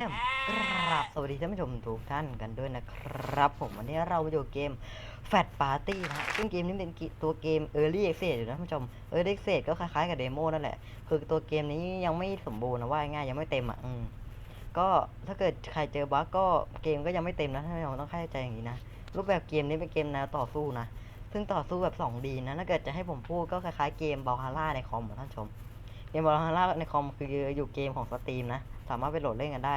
กราบสวัสดีท่านผู้ชมทุกท่านกันด้วยนะครับ ผมวันนี้เรามาดูเกม Fat Party นะฮะซึ่งเกมนี้เป็นตัวเกม Early Access อยู่นะท่านผู้ชม Early Access ก็คล้ายๆกับเดโมนั่นแหละ คือตัวเกมนี้ยังไม่สมบูรณ์นะว่าง่ายยังไม่เต็มอะอก็ถ้าเกิดใครเจอบั๊กก็เกมก็ยังไม่เต็มนะท่านผู้ชมต้องเข้าใจอย่างนี้นะรูปแบบเกมนี้เป็นเกมแนวต่อสู้นะซึ่งต่อสู้แบบ 2D นะถ้าเกิดจะให้ผมพูดก็คล้ายๆเกมบาลฮาร่าในคอมอะท่านผู้ชม เกมบาลฮาร่าในคอมคืออยู่เกมของสตรีมนะ สามารถไปโหลดเล่นกันได้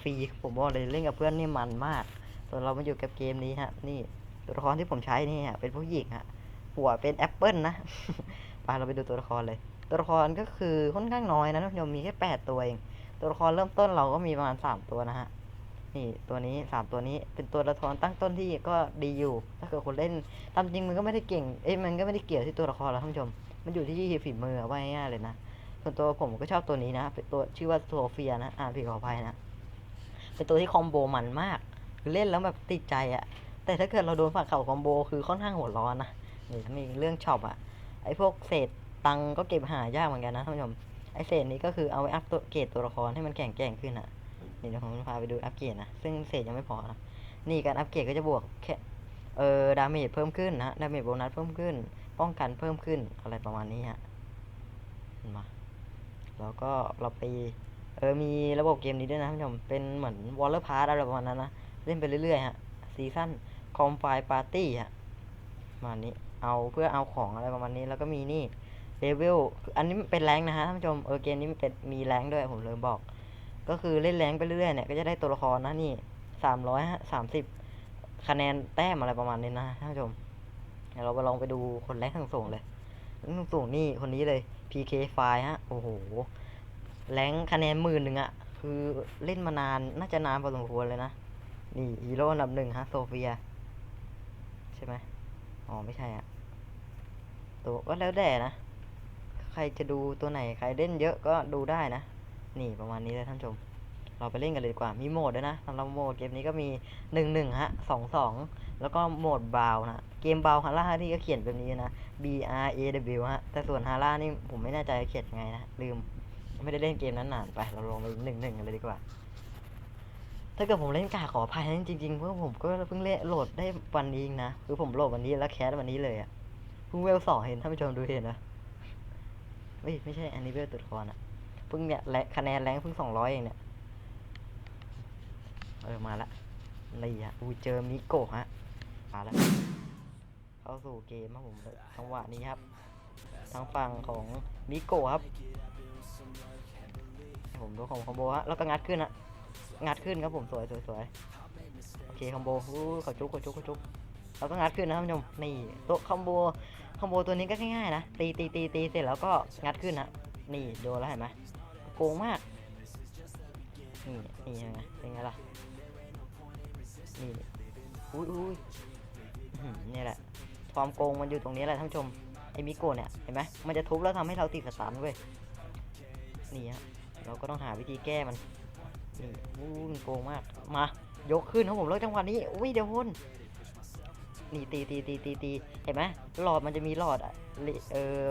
ฟรี ผมบอกเลยเล่นกับเพื่อนนี่มันมากส่วนเรามาอยู่กับเกมนี้ฮะ นี่ตัวละครที่ผมใช้นี่ฮะ เป็นผู้หญิงฮะ หัวเป็นแอปเปิลนะ ไปเราไปดูตัวละครเลย ตัวละครก็คือค่อนข้างน้อยนะท่านผู้ชมมีแค่แปดตัวเอง ตัวละครเริ่มต้นเราก็มีประมาณสามตัวนะฮะ นี่ตัวนี้สามตัวนี้ เป็นตัวละครตั้งต้นที่ก็ดีอยู่ ถ้าเกิดคนเล่น ตามจริงมันก็ไม่ได้เก่ง เอ้ยมันก็ไม่ได้เกี่ยวที่ตัวละครแล้วท่านผู้ชม มันอยู่ที่ฝีมืออะว่าง่ายๆเลยนะ ส่วนตัวผมก็ชอบตัวนี้นะเป็นตัวชื่อว่าโซเฟียนะอ่านผิดขออภัยนะ เป็นตัวที่คอมโบมันมากคือเล่นแล้วแบบติดใจอะแต่ถ้าเกิดเราโดนฝั่งเขาคอมโบคือค่อนข้างหัวร้อนนะนี่มีเรื่องช็อปอะไอพวกเศษตังก็เก็บหายากเหมือนกันนะท่านผู้ชมไอเศษนี้ก็คือเอาไว้อัพตัวเกรดตัวละครให้มันแข็งแกร่งขึ้นอะนี่เดี๋ยวผมพาไปดูอัพเกรดนะซึ่งเศษยังไม่พอนะนี่การอัพเกรดก็จะบวกแค่เออดาเมจเพิ่มขึ้นนะดาเมจโบนัสเพิ่มขึ้น ป้องกันเพิ่มขึ้นอะไรประมาณนี้ฮะมา แล้วก็เราไปเออมีระบบเกมนี้ด้วยนะท่านผู้ชมเป็นเหมือนวอลเลอร์พาร์ตอะไรประมาณนั้นนะเล่นไปเรื่อยๆฮะซีซั่นคอมไฟปาร์ตี้ฮะมานี้เอาเพื่อเอาของอะไรประมาณนี้แล้วก็มีนี่เลเวลอันนี้เป็นแรงนะฮะท่านผู้ชมเออเกมนี้มันเป็นมีแรงด้วยผมลืมบอก ก็คือเล่นแรงไปเรื่อยๆเนี่ยก็จะได้ตัวละครนะนี่สามร้อยสามสิบคะแนนแต้มอะไรประมาณนี้นะท่านผู้ชมเดี๋ยวเราไปลองไปดูคนแรกทั้งส่งเลยทั้งส่งนี่คนนี้เลย PK ไฟฮะ โอ้โห แรงคะแนนหมื่นหนึ่งอะคือเล่นมานาน น่าจะนานพอสมควรเลยนะ นี่ฮีโร่อันดับหนึ่งฮะ โซเฟีย ใช่ไหมอ๋อ ไม่ใช่อะตัวก็แล้วแต่นะ ใครจะดูตัวไหน ใครเล่นเยอะก็ดูได้นะ นี่ประมาณนี้เลยท่านผู้ชม เราไปเล่นกันเลยดีกว่า มีโหมดด้วยนะสำหรับโหมดเกมนี้ก็มีหนึ่งหนึ่งฮะสองสองแล้วก็โหมดบาวนะ เกมบาวฮาร่าที่ก็เขียนแบบนี้นะ B R A W ฮะ แต่ส่วนฮาร่านี่ผมไม่แน่ใจเขียนไงนะ ลืม ไม่ได้เล่นเกมนั้นนานไป เราลองไปหนึ่งหนึ่งกันเลยดีกว่า ถ้าเกิดผมเล่นกาขออภัยนะจริงๆเพราะผมก็เพิ่งเล่นโหลดได้วันนี้นะ คือผมโหลดวันนี้แล้วแคสวันนี้เลยอะเพิ่งเวลสองเห็นท่านผู้ชมดูเห็นนะเฮ้ยไม่ใช่อันนี้เวลตัวละครอะเพิ่งเนี่ยคะแนนแรงเพิ่งสองร้อยเองเนี่ย เออมาละนี่ฮะอูเจอมิโกะฮะมาแล้วเข้าสู่เกมครับผมจังหวะนี้ครับ ทางฝั่งของมิโกะครับ ผมดูของคอมโบฮะแล้วก็งัดขึ้นอะงัดขึ้นครับผมสวยสวยสวยโอเคคอมโบอู้เขาจุกเขาจุกเขาจุกแล้วก็งัดขึ้นนะท่านผู้ชมนี่ตัวคอมโบคอมโบตัวนี้ก็ง่ายๆนะตีตีตีตีเสร็จแล้วก็งัดขึ้นนะนี่โดนแล้วเห็นไหมโกงมากนี่นี่ยังไงเป็นไงล่ะ นี่อุ้ยอุ้ยนี่แหละ ความโกงมันอยู่ตรงนี้แหละท่านผู้ชม ไอ้มิโกะเนี่ย เห็นไหมมันจะทุบแล้วทำให้เราติดสตันเว้ย นี่ฮะ เราก็ต้องหาวิธีแก้มัน นี่อู้มันโกงมาก มา ยกขึ้นครับผมแล้วจังหวะนี้ อุ้ยเดี๋ยวพ่นนี่ตีตีตีตีตีเห็นไหมหลอดมันจะมีหลอดอะเออ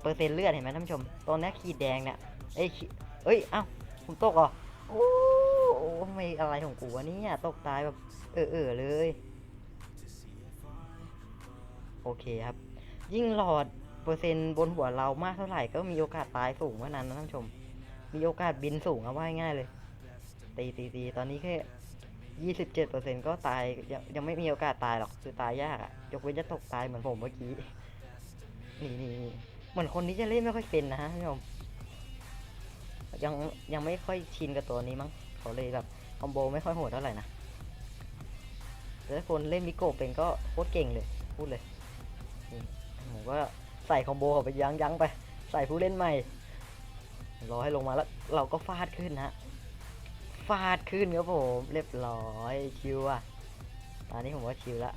เปอร์เซ็นต์เลือดเห็นไหมท่านผู้ชม ตอนนี้ขีดแดงเนี่ย เอ้ยเอ้ย เอ้าผมตกเหรอโอ้โอ้ ไม่อะไรของกูวะเนี่ยตกตายแบบเออเออเลย โอเคครับ ยิ่งหลอดเปอร์เซ็นต์บนหัวเรามากเท่าไหร่ก็มีโอกาสตายสูงเท่านั้นนะท่านผู้ชม มีโอกาสบินสูงเอาไว่าง่ายเลย ตีตีตีตอนนี้แค่ยี่สิบเจ็ดเปอร์เซ็นก็ตายยังยังไม่มีโอกาสตายหรอกคือตายยากอะยกเว้นจะตกตายเหมือนผมเมื่อกี้ นี่นี่นี่เหมือนคนนี้จะเล่นไม่ค่อยเป็นนะฮะท่านผู้ชมยังยังไม่ค่อยชินกับตัวนี้มั้ง เขาเลยแบบคอมโบไม่ค่อยโหดเท่าไหร่นะแต่ถ้าคนเล่นมิโกเป็นก็โคตรเก่งเลยพูดเลยผมก็ใส่คอมโบเขาไปยั้งยั้งไป ใส่ผู้เล่นใหม่รอให้ลงมาแล้วเราก็ฟาดขึ้นฮะฟาดขึ้นครับผมเรียบร้อยชิวอะตอนนี้ผมว่าชิวละ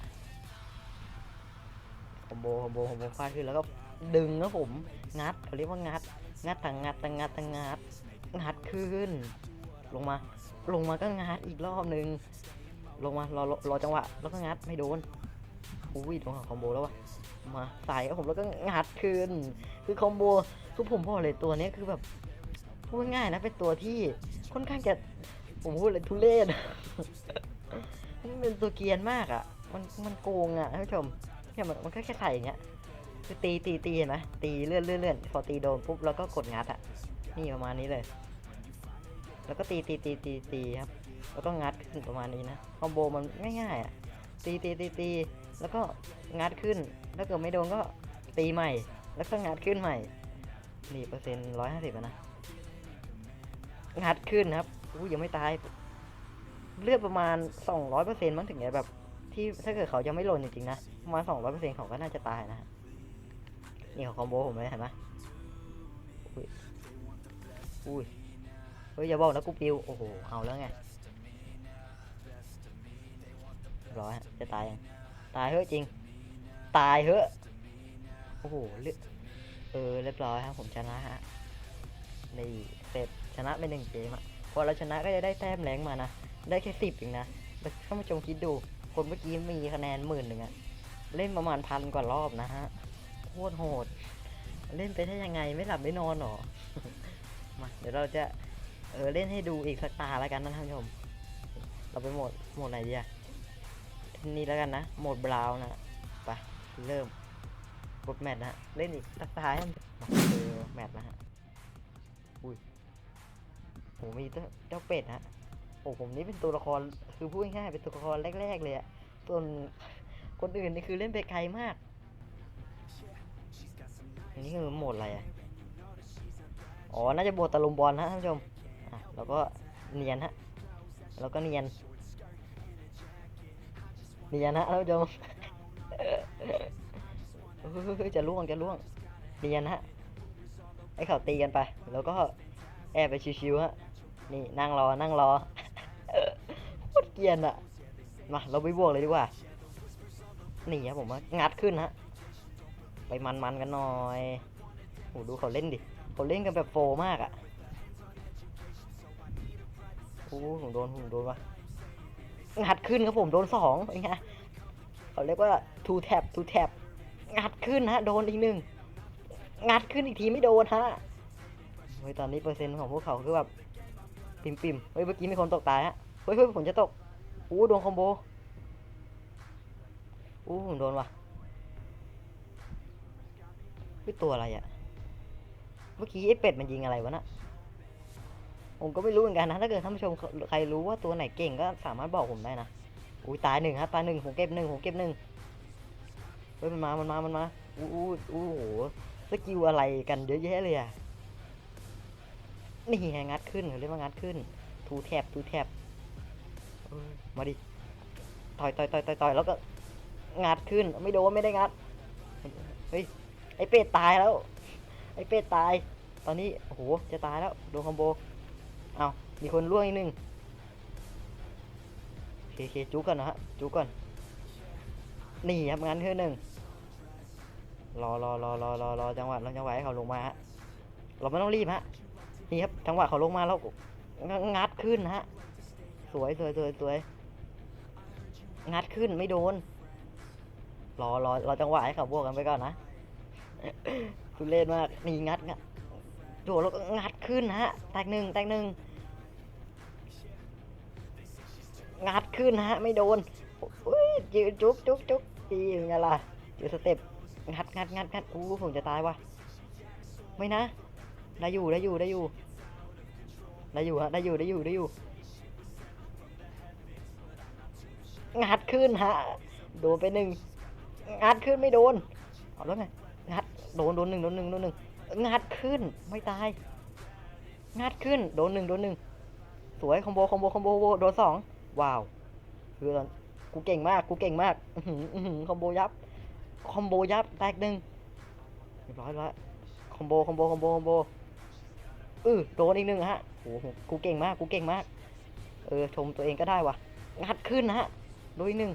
คอมโบคอมโบคอมโบฟาดขึ้นแล้วก็ดึงครับผม งัดเขาเรียกว่างัด งัดตังงัดตังงัดตังงัดงัดขึ้น ลงมา ลงมาก็งัดอีกรอบหนึ่งลงมารอรอจังหวะ แล้วก็งัดไม่โดนอุ้ยโดนของคอมโบแล้ววะมาใส่ผมแล้วก็งัดขึ้นคือคอมโบคือผมบอกเลยตัวนี้คือแบบพูดง่ายๆนะเป็นตัวที่ค่อนข้างจะผมพูดเลยทุเรศมันเป็นตัวเกียนมากอะ มันมันโกงอะท่านผู้ชมเนี่ยมันมันแค่ใส่อย่างเงี้ยคือตีตีตีเห็นไหมตีเลื่อนเลื่อนเลื่อนพอตีโดนปุ๊บแล้วก็กดงัดอะนี่ประมาณนี้เลย แล้วก็ตีตีตีตีตีครับแล้วก็งัดขึ้นประมาณนี้นะคอมโบมันง่ายๆอะตีตีตีตีแล้วก็งัดขึ้นถ้าเกิดไม่โดนก็ตีใหม่ แล้วก็งัดขึ้นใหม่นี่เปอร์เซ็นต์ร้อยห้าสิบนะงัดขึ้นครับอู้ยังไม่ตายเลือดประมาณสองร้อยเปอร์เซ็นต์มั้งถึงจะแบบ ที่ถ้าเกิดเขายังไม่หล่นจริงๆนะประมาณสองร้อยเปอร์เซ็นต์เขาก็น่าจะตายนะ นี่เขาคอมโบผมเลยเห็นไหมอุ้ยอุ้ย ฮ้ยอย่าบอกนะกูปิว โอ้โห เอาแล้วไงร้อยจะตายยังตายเฮ้ยจริง ตายเฮ้ยโอ้โหเลือดเออเรียบร้อยครับผมชนะฮะนี่เสร็จชนะไปหนึ่งเกมอะพอเราชนะก็จะได้แต้มแรงมานะ ได้แค่สิบเองนะแต่ท่านผู้ชมคิดดู คนเมื่อกี้มีคะแนนหมื่นหนึ่งอะเล่นประมาณพันกว่ารอบนะฮะโคตรโหด เล่นไปได้ยังไงไม่หลับไม่นอนหรอมาเดี๋ยวเราจะ เออเล่นให้ดูอีกสักตาแล้วกันนะท่านผู้ชม เราไปโหมดโหมดไหนดีอะนี่แล้วกันนะ โหมดบราวน์นะไปเริ่มกดแมตช์นะเล่นอีกสักตาให้มันเจอแมตช์นะฮะอุ้ยโหมีเจ้าเป็ดฮะโอ้ผมนี่เป็นตัวละครคือพูดง่ายเป็นตัวละครแรก ๆ เลยอะส่วนคนอื่นนี่คือเล่นไปไกลมากอันนี้คือโหมดอะไรอะอ๋อ น่าจะโหมดตะลุมบอลนะท่านผู้ชม อะแล้วก็เนียนฮะแล้วก็เนียนเนียนฮะท่านผู้ชมจะล่วงจะล่วงเนียนฮะให้เขาตีกันไป แล้วก็แอบไปชิวๆฮะนี่นั่งรอนั่งรอโคตรเกียนอะมาเราไปบวกเลยดีกว่านี่ครับผมว่างัดขึ้นฮะไปมันๆกันหน่อยโหดูเขาเล่นดิเขาเล่นกันแบบโฟมากอะะโอ้ผมโดนผมโดนวะงัดขึ้นครับผมโดนสองเป็นไงเขาเรียกว่า two tap two tap งัดขึ้นฮะโดนอีกหนึ่งงัดขึ้นอีกทีไม่โดนฮะเฮ้ยตอนนี้เปอร์เซ็นต์ของพวกเขาคือแบบปิ่มปิมๆเฮ้ยเมื่อกี้มีคนตกตายฮะเฮ้ยเฮ้ยผมจะตกอู้โดนคอมโบอู้ผมโดนว่ะคือตัวอะไรอะเมื่อกี้ไอ้เป็ดมันยิงอะไรวะน่ะ ผมก็ไม่รู้เหมือนกันนะ ถ้าเกิดท่านผู้ชมใครรู้ว่าตัวไหนเก่งก็สามารถบอกผมได้นะ อุ้ยตายหนึ่งครับตายหนึ่งผมเก็บหนึ่งผมเก็บหนึ่งเฮ้ยมันมา มันมา มันมา อู้อู้อู้โห สกิลอะไรกันเยอะแยะเลยอะนี่ไงงัดขึ้นเรียกว่างัดขึ้น ทูแทบทูแทบมาดิ ต่อยต่อยต่อยต่อยต่อยแล้วก็งัดขึ้น ไม่โดนไม่ได้งัด เฮ้ย ไอเป็ดตายแล้ว ไอเป็ดตาย ตอนนี้ โอ้โห จะตายแล้ว โดนคอมโบ เอามีคนล่วงอีกหนึ่งโอเคเคจุกก่อนนะฮะจุกก่อน นี่ครับงั้นคือหนึ่งรอรอรอรอรอรอจังหวะรอจังหวะให้เขาลงมาฮะเราไม่ต้องรีบฮะนี่ครับจังหวะเขาลงมาแล้วงงัดขึ้นฮะสวยสวยสวยสวยงัดขึ้นไม่โดน รอรอรอจังหวะให้เขาบวกกันไปก่อนนะทุเรศมากนี่งัดงัดโดดแล้วก็งัดขึ้นฮะแตกหนึ่งแตกหนึ่ง งัดขึ้นฮะ ไม่โดนอุ้ยจืดจุกจุกจุกจีไงล่ะจืดสเต็ปงัดงัดงัดงัดอู้ผมจะตายวะไม่นะได้อยู่ได้อยู่ได้อยู่ได้อยู่ฮะได้อยู่ได้อยู่ได้อยู่งัดขึ้นฮะโดนไปหนึ่งงัดขึ้นไม่โดนเอาแล้วไงงัดโดนโดนหนึ่งโดนหนึ่งโดนหนึ่งงัดขึ้นไม่ตายงัดขึ้นโดนหนึ่งโดนหนึ่งสวยคอมโบคอมโบคอมโบโดนสอง ว้าว คือตอนกูเก่งมาก กูเก่งมาก อือหือคอมโบยับ คอมโบยับ แตกหนึ่งเรียบร้อยแล้วคอมโบ คอมโบ คอมโบ คอมโบเออโดนอีกหนึ่งฮะโอ้โห กูเก่งมาก กูเก่งมาก เออ ชมตัวเองก็ได้วะงัดขึ้นนะฮะดนอีกหนึ่ง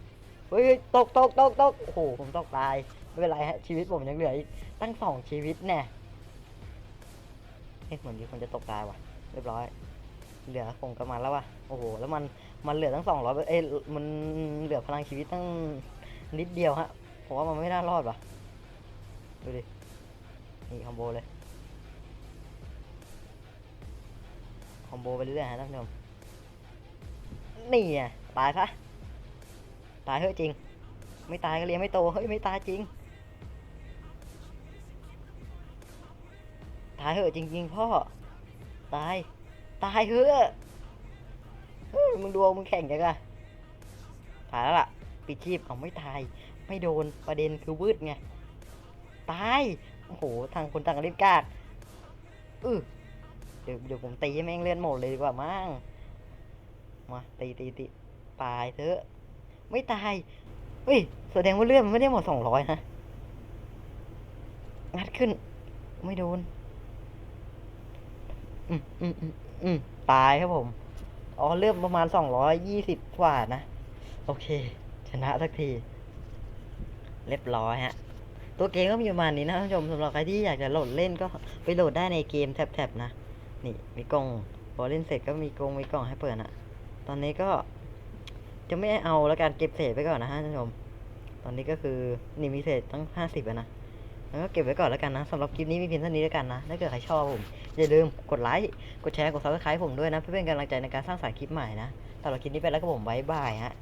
เฮ้ย ตกตกตกตกโอ้โห ผมตกตาย ไม่เป็นไรฮะ ชีวิตผมยังเหลืออีกตั้งสองชีวิตแน่เฮ้ยเหมือนมีคนจะตกตายว่ะ เรียบร้อย เหลือคงประมาณแล้วว่ะโอ้โหแล้วมันมันเหลือตั้งสองร้อยเอ้ยมันเหลือพลังชีวิตตั้งนิดเดียวฮะผมว่ามันไม่น่ารอดว่ะดูดินี่คอมโบเลยคอมโบไปเรื่อยๆฮะท่านผู้ชมนี่อะตายซะตายเฮ้ยจริง ไม่ตายก็เลี้ยงไม่โตเฮ้ยไม่ตายจริงตายเหอะจริงๆพ่อ ตาย ตายเหอะเฮ้ยมึงดวงมึงแข่งจังอะตายแล้วล่ะปิดชีพเอาไม่ตาย ไม่โดนประเด็นคือวืดไง ตาย โอ้โห ทางคนต่างเล่นกากอือเดี๋ยวเดี๋ยวผมตีให้แม่งเลื่อนหมดเลยดีกว่ามั้งมาตีตีตีตายเถอะไม่ตายเฮ้ยแสดงว่าเลื่อนมันไม่ได้หมดสองร้อยนะงัดขึ้น ไม่โดน อืมอืมอืม อืมตายครับผม อ๋อเลื่อนประมาณสองร้อยยี่สิบกว่านะ โอเค ชนะสักที เรียบร้อยฮะ ตัวเกมก็มีประมาณนี้นะท่านผู้ชมสำหรับใครที่อยากจะโหลดเล่นก็ไปโหลดได้ในเกมแท็บๆนะ นี่มีกล่องพอเล่นเสร็จก็มีกล่องมีกล่องให้เปิดนะตอนนี้ก็จะไม่เอาแล้วการเก็บเศษไปก่อนนะฮะท่านผู้ชม ตอนนี้ก็คือนี่มีเศษตั้งห้าสิบนะ แล้วก็เก็บไว้ก่อนแล้วกันนะสำหรับคลิปนี้มีเพียงเท่านี้แล้วกันนะ ถ้าเกิดใครชอบผม อย่าลืมกดไลค์ กดแชร์ กดซับสไครต์ผมด้วยนะ เพื่อเป็นกำลังใจในการสร้างสรรค์คลิปใหม่นะสำหรับคลิปนี้ไปแล้วก็ผมบายบายฮะ